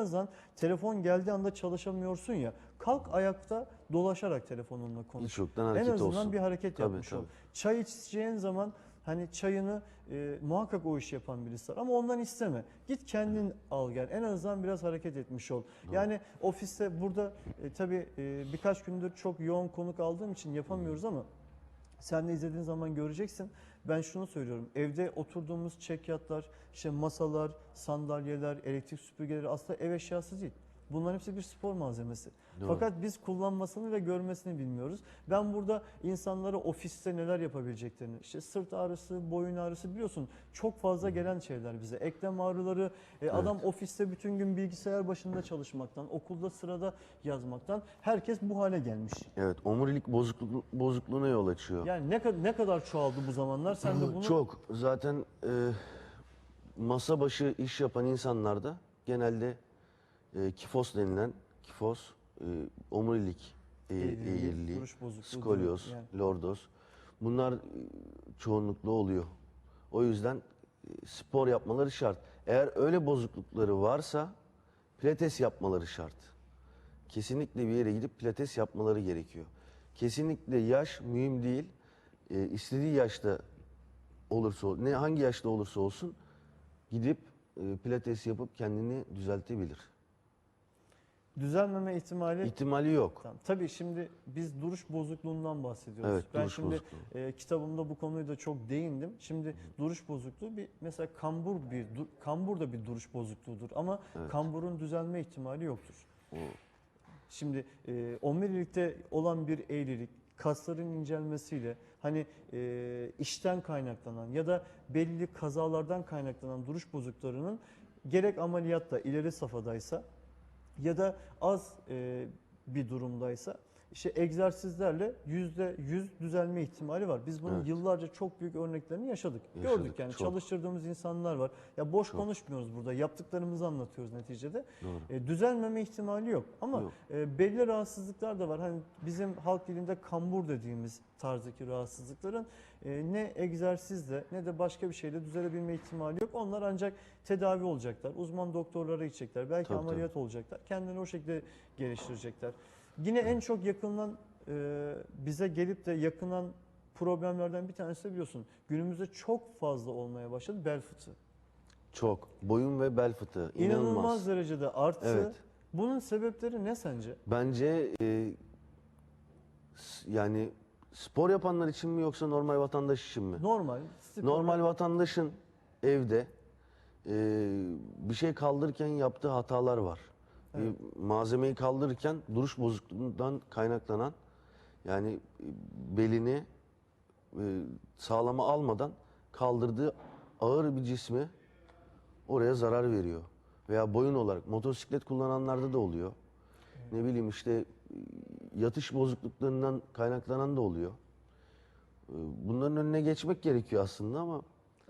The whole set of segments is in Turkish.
azından telefon geldiği anda çalışamıyorsun ya. Kalk ayakta dolaşarak telefonunla konuş. Hiç yoktan En azından olsun. bir hareket Tabii, yapmış ol. tabii. Çay içeceğin zaman hani çayını e, muhakkak o işi yapan birisi var ama ondan isteme. Git kendin al gel. En azından biraz hareket etmiş ol. Yani ofiste burada e, tabii e, birkaç gündür çok yoğun konuk aldığım için yapamıyoruz ama sen de izlediğin zaman göreceksin. Ben şunu söylüyorum. Evde oturduğumuz çekyatlar, işte masalar, sandalyeler, elektrik süpürgeleri aslında ev eşyası değil. Bunların hepsi bir spor malzemesi. Doğru. Fakat biz kullanmasını ve görmesini bilmiyoruz. Ben burada insanlara ofiste neler yapabileceklerini, işte sırt ağrısı, boyun ağrısı biliyorsun çok fazla gelen şeyler bize. Eklem ağrıları, e, adam ofiste bütün gün bilgisayar başında çalışmaktan, okulda sırada yazmaktan herkes bu hale gelmiş. Evet, omurilik bozukluk, bozukluğuna yol açıyor. Yani ne kadar ne kadar çoğaldı bu zamanlar? Sen de bunu Çok. Zaten e, masa başı iş yapan insanlarda genelde e, kifos denilen kifos, e, omurilik e, Eğriliği, eğriliği, duruş bozukluğu skolyoz, yani. lordoz bunlar e, çoğunlukla oluyor. O yüzden e, spor yapmaları şart. Eğer öyle bozuklukları varsa pilates yapmaları şart. Kesinlikle bir yere gidip pilates yapmaları gerekiyor. Kesinlikle yaş mühim değil. E, istediği yaşta olursa ol- ne hangi yaşta olursa olsun gidip e, pilates yapıp kendini düzeltebilir. Düzelmeme ihtimali İhtimali yok. Tamam. Tabii şimdi biz duruş bozukluğundan bahsediyoruz. Evet, ben duruş şimdi bozukluğu. e, kitabımda bu konuyu da çok değindim. Şimdi duruş bozukluğu bir mesela kambur bir dur- kambur da bir duruş bozukluğudur ama kamburun düzelme ihtimali yoktur. O, Şimdi e, omurilikte olan bir eğrilik, kasların incelmesiyle hani e, işten kaynaklanan ya da belli kazalardan kaynaklanan duruş bozukluklarının gerek ameliyatta ileri safhadaysa ya da az e, bir durumdaysa işte egzersizlerle yüzde yüz düzelme ihtimali var. Biz bunun Evet. yıllarca çok büyük örneklerini yaşadık. Yaşadık, Gördük yani çok. çalıştırdığımız insanlar var. Ya boş konuşmuyoruz burada. Yaptıklarımızı anlatıyoruz neticede. Doğru. E, düzelmeme ihtimali yok. Ama Yok. e, belli rahatsızlıklar da var. Hani bizim halk dilinde kambur dediğimiz tarzdaki rahatsızlıkların e, ne egzersizle ne de başka bir şeyle düzelebilme ihtimali yok. Onlar ancak tedavi olacaklar. Uzman doktorlara gidecekler. Belki Tabii, ameliyat olacaklar. Kendini o şekilde geliştirecekler. Yine en çok yakından e, bize gelip de yakınan problemlerden bir tanesi de biliyorsun. Günümüzde çok fazla olmaya başladı bel fıtığı. çok. Boyun ve bel fıtığı. İnanılmaz, İnanılmaz. derecede arttı. Evet. Bunun sebepleri ne sence? Bence e, yani spor yapanlar için mi yoksa normal vatandaş için mi? Normal. spor- Normal vatandaşın evde e, bir şey kaldırırken yaptığı hatalar var. Bir malzemeyi kaldırırken duruş bozukluğundan kaynaklanan yani e, belini e, sağlama almadan kaldırdığı ağır bir cismi oraya zarar veriyor. Veya boyun olarak motosiklet kullananlarda da oluyor. Ne bileyim işte e, yatış bozukluklarından kaynaklanan da oluyor. E, Bunların önüne geçmek gerekiyor aslında ama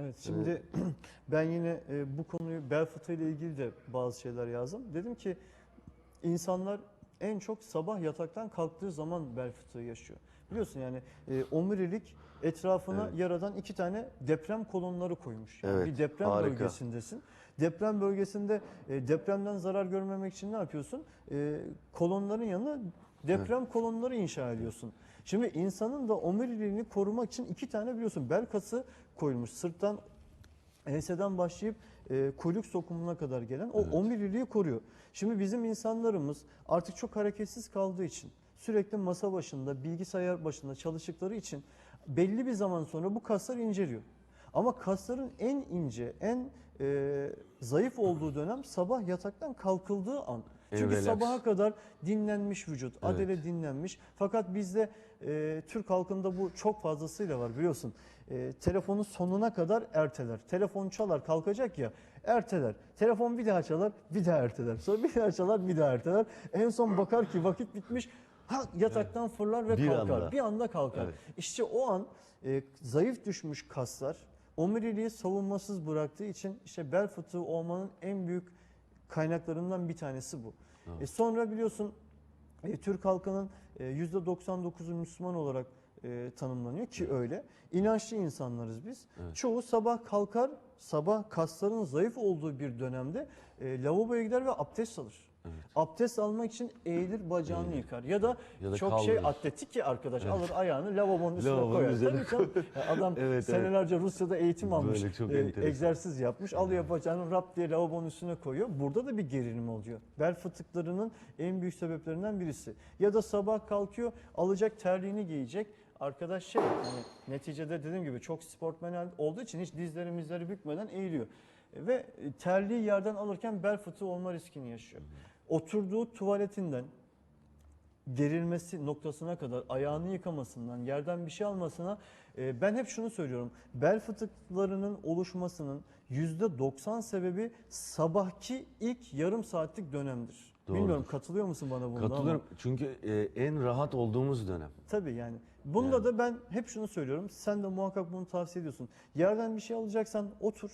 Evet şimdi ben yine e, bu konuyu bel fıtığı ile ilgili de bazı şeyler yazdım. Dedim ki insanlar en çok sabah yataktan kalktığı zaman bel fıtığı yaşıyor. Biliyorsun yani e, omurilik etrafına yaradan iki tane deprem kolonları koymuş. Yani Evet, bir deprem harika. bölgesindesin. Deprem bölgesinde e, depremden zarar görmemek için ne yapıyorsun? E, kolonların yanına deprem kolonları inşa ediyorsun. Şimdi insanın da omuriliğini korumak için iki tane biliyorsun bel kası koyulmuş. Sırttan enseden başlayıp e, kuyruk sokumuna kadar gelen o omuriliği koruyor. Şimdi bizim insanlarımız artık çok hareketsiz kaldığı için sürekli masa başında, bilgisayar başında çalıştıkları için belli bir zaman sonra bu kaslar inceliyor. Ama kasların en ince, en e, zayıf olduğu dönem sabah yataktan kalkıldığı an. Çünkü relax. sabaha kadar dinlenmiş vücut, adele dinlenmiş. Fakat bizde e, Türk halkında bu çok fazlasıyla var biliyorsun. E, telefonu sonuna kadar erteler. Telefon çalar kalkacak ya erteler. Telefon bir daha çalar bir daha erteler. Sonra bir daha çalar bir daha erteler. En son bakar ki vakit bitmiş. Ha yataktan fırlar ve Bir kalkar. anda. Bir anda kalkar. Evet. İşte o an e, zayıf düşmüş kaslar omuriliği savunmasız bıraktığı için işte bel fıtığı olmanın en büyük kaynaklarından bir tanesi bu. E, sonra biliyorsun e, Türk halkının e, %99'u Müslüman olarak e, tanımlanıyor ki öyle. İnançlı insanlarız biz. Evet. Çoğu sabah kalkar, sabah kasların zayıf olduğu bir dönemde e, lavaboya gider ve abdest alır. Abdest almak için eğilir bacağını yıkar. Ya da, Ya da çok şey kaldırır. atletik ki arkadaş alır ayağını lavabonun üstüne Lavabonun koyar. üzerine Tabii canım. Ya Adam Evet, senelerce Rusya'da eğitim almış. Çok e, enteresan. egzersiz yapmış. Alıyor bacağını rap diye lavabonun üstüne koyuyor. Burada da bir gerilim oluyor. Bel fıtıklarının en büyük sebeplerinden birisi. Ya da sabah kalkıyor alacak terliğini giyecek. Arkadaş şey hani neticede dediğim gibi çok sportmenel olduğu için hiç dizleri mizleri bükmeden eğiliyor. Ve terliği yerden alırken bel fıtığı olma riskini yaşıyor. Oturduğu tuvaletinden gerilmesi noktasına kadar ayağını yıkamasından, yerden bir şey almasına e, ben hep şunu söylüyorum. Bel fıtıklarının oluşmasının %90 sebebi sabahki ilk yarım saatlik dönemdir. Doğrudur. Bilmiyorum katılıyor musun bana bunda Katılıyorum. ama Çünkü e, en rahat olduğumuz dönem. tabii yani. Bunda Yani. da ben hep şunu söylüyorum. Sen de muhakkak bunu tavsiye ediyorsun. Yerden bir şey alacaksan otur.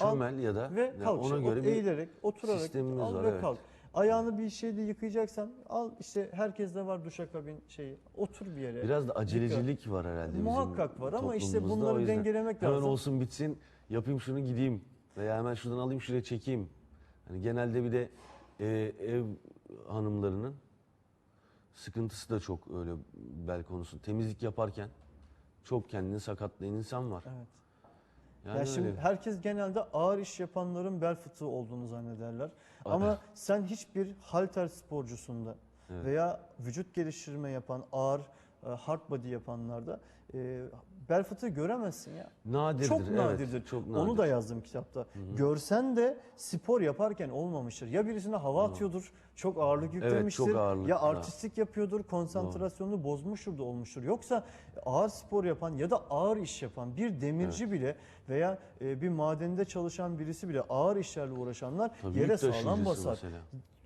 Al Çömel ya da ve yani kalk. ona işte. göre O bir eğilerek, oturarak sistemimiz al var, ve evet. kalk. Ayağını bir şeyde yıkayacaksan al işte herkeste var duşakabin şeyi. Otur bir yere. biraz da acelecilik var herhalde bizim Muhakkak var ama işte bunları dengelemek Hemen lazım. olsun bitsin, yapayım şunu gideyim veya hemen şuradan alayım şuraya çekeyim. Hani genelde bir de e, ev hanımlarının sıkıntısı da çok öyle bel konusu. Temizlik yaparken çok kendini sakatlayan insan var. Evet. Yani ya şimdi öyle. herkes genelde ağır iş yapanların bel fıtığı olduğunu zannederler. Ama sen hiçbir halter sporcusunda Evet. veya vücut geliştirme yapan ağır hard body yapanlarda e, bel fıtığı göremezsin ya. nadirdir. çok evet, nadirdir. çok nadir. Onu da yazdım kitapta. Görsen de spor yaparken olmamıştır. Ya birisine hava atıyordur, çok ağırlık yüklemiştir. çok ağırlık, ya ha. artistlik yapıyordur, konsantrasyonunu bozmuştur da olmuştur. Yoksa ağır spor yapan ya da ağır iş yapan bir demirci bile veya e, bir madende çalışan birisi bile ağır işlerle uğraşanlar Tabii yere sağlam basar. mesela.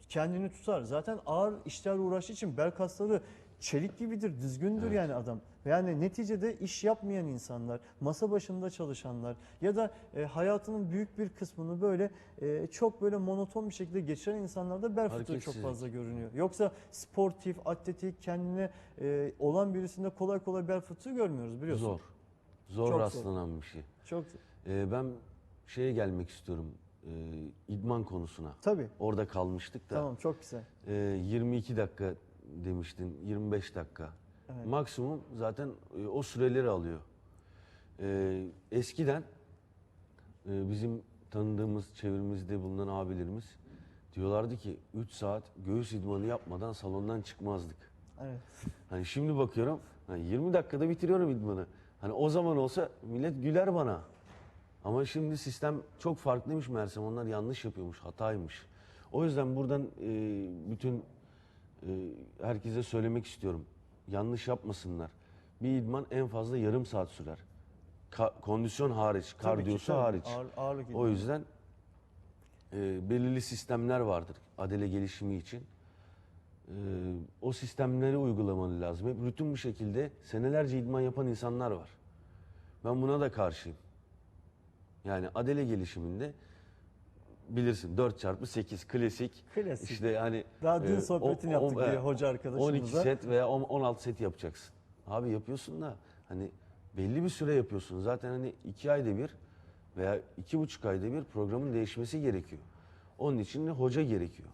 Kendini tutar. Zaten ağır işlerle uğraştığı için bel kasları çelik gibidir, düzgündür Evet. yani adam. Yani neticede iş yapmayan insanlar, masa başında çalışanlar ya da e, hayatının büyük bir kısmını böyle e, çok böyle monoton bir şekilde geçiren insanlarda bel fıtığı çok fazla görünüyor. Yoksa sportif, atletik, kendine e, olan birisinde kolay kolay bel fıtığı görmüyoruz biliyorsun. Zor. Zor Çok zor. rastlanan bir şey. Çok Ee, ben şeye gelmek istiyorum. Ee, idman konusuna. tabii. Orada kalmıştık da. Tamam çok güzel. Ee, 22 dakika demiştin. 25 dakika. Evet. Maksimum zaten e, o süreleri alıyor. Ee, eskiden e, bizim tanıdığımız, çevremizde bulunan abilerimiz diyorlardı ki 3 saat göğüs idmanı yapmadan salondan çıkmazdık. Evet. Hani şimdi bakıyorum hani 20 dakikada bitiriyorum idmanı. Hani o zaman olsa millet güler bana. Ama şimdi sistem çok farklıymış meğersem onlar yanlış yapıyormuş, hataymış. O yüzden buradan e, bütün e, herkese söylemek istiyorum. Yanlış yapmasınlar. Bir idman en fazla yarım saat sürer. Ka- kondisyon hariç, Tabii ki, kardiyosu tabii. hariç. Ağır, ağırlık O yüzden e, belirli sistemler vardır adele gelişimi için. E, o sistemleri uygulamalı lazım. Hep rutin bir şekilde senelerce idman yapan insanlar var. Ben buna da karşıyım. Yani adele gelişiminde bilirsin 4 çarpı 8 klasik. Klasik. İşte hani Daha dün e, sohbetini o- o- yaptık e, hoca 12 arkadaşımızla. set veya on- 16 set yapacaksın. Abi yapıyorsun da hani belli bir süre yapıyorsun. Zaten hani 2 ayda bir veya iki buçuk ayda bir programın değişmesi gerekiyor. Onun için de hoca gerekiyor.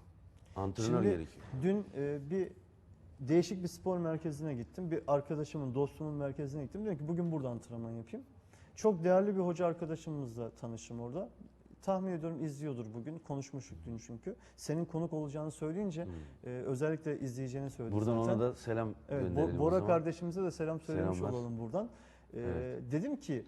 Antrenör Şimdi gerekiyor. dün e, bir değişik bir spor merkezine gittim. Bir arkadaşımın, dostumun merkezine gittim. Dedim ki bugün burada antrenman yapayım. Çok değerli bir hoca arkadaşımızla tanıştım orada. Tahmin ediyorum izliyordur bugün. Konuşmuştuk dün çünkü. Senin konuk olacağını söyleyince e, özellikle izleyeceğini söyledi Hmm. Buradan zaten. ona da selam Evet, Bo- gönderelim o Bora zaman. kardeşimize de selam söylemiş Selamlar. olalım buradan. E, Evet. Dedim ki,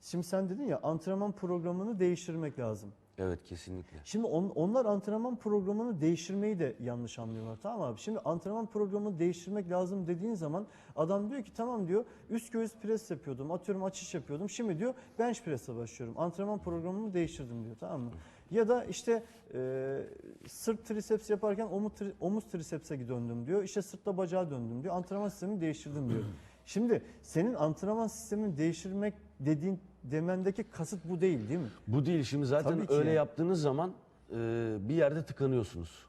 şimdi sen dedin ya antrenman programını değiştirmek lazım. Evet kesinlikle. Şimdi on- onlar antrenman programını değiştirmeyi de yanlış anlıyorlar tamam abi? Şimdi antrenman programını değiştirmek lazım dediğin zaman adam diyor ki tamam diyor üst göğüs pres yapıyordum atıyorum açış yapıyordum şimdi diyor bench press'e başlıyorum antrenman programımı değiştirdim diyor tamam mı? Ya da işte e, sırt triceps yaparken omuz, tri- omuz triceps'e döndüm diyor işte sırtla bacağa döndüm diyor antrenman sistemini değiştirdim diyor. Şimdi senin antrenman sistemini değiştirmek dediğin demendeki kasıt bu değil değil mi? Bu değil şimdi zaten Tabii ki öyle yani. yaptığınız zaman e, bir yerde tıkanıyorsunuz.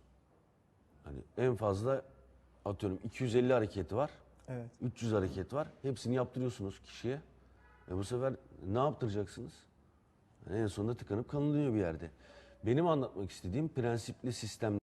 Hani en fazla atıyorum 250 hareketi var. Evet. 300 hareket var. Hepsini yaptırıyorsunuz kişiye. E bu sefer ne yaptıracaksınız? En sonunda tıkanıp kalınıyor bir yerde. Benim anlatmak istediğim prensipli sistem